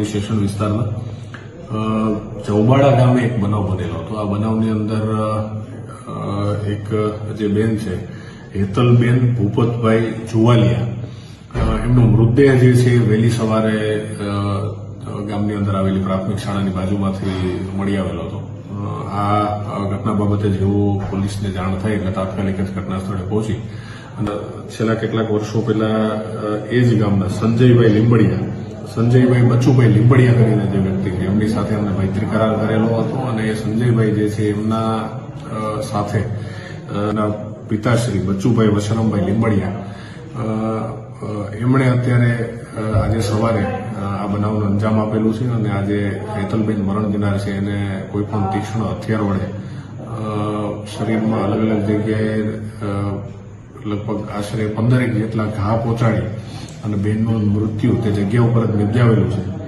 Police station વિસ્તારમાં. ચૌબાડા ગામે એક બનાવ બનેલો હતો. આ બનાવની અંદર એક જે બેન છે, હેતલબેન ભૂપતભાઈ જુવાલિયા એમનો મૃતદેહ જે છે વહેલી સવારે ગામની અંદર આવેલી પ્રાથમિક શાળાની બાજુમાંથી મળી આવેલો હતો. આ ઘટના બાબતે જેવું પોલીસને જાણ થઈ એટલે તાત્કાલિક જ ઘટના સ્થળે પહોંચી. અને છેલ્લા કેટલાક વર્ષો પહેલા એ જ ગામના સંજયભાઈ લીંબડિયા સંજયભાઈ બચુભાઈ લીંબડિયા કરીને જે વ્યક્તિ છે, એમની સાથે અમને મૈત્રી કરાર કરેલો હતો અને એ સંજયભાઈ જે છે, એમના સાથે પિતાશ્રી બચુભાઈ વશરમભાઈ લીંબડિયા એમણે અત્યારે આજે સવારે આ બનાવનું અંજામ આપેલું છે અને આજે હેતલબેન મરણ ગિનાર છે. એને કોઈ પણ તીક્ષ્ણ હથિયાર વડે શરીરમાં અલગ અલગ જગ્યાએ લગભગ આશરે પંદરેક જેટલા ઘા પહોંચાડી અને બહેનનું મૃત્યુ તે જગ્યા ઉપર જ નિપજાવેલું છે.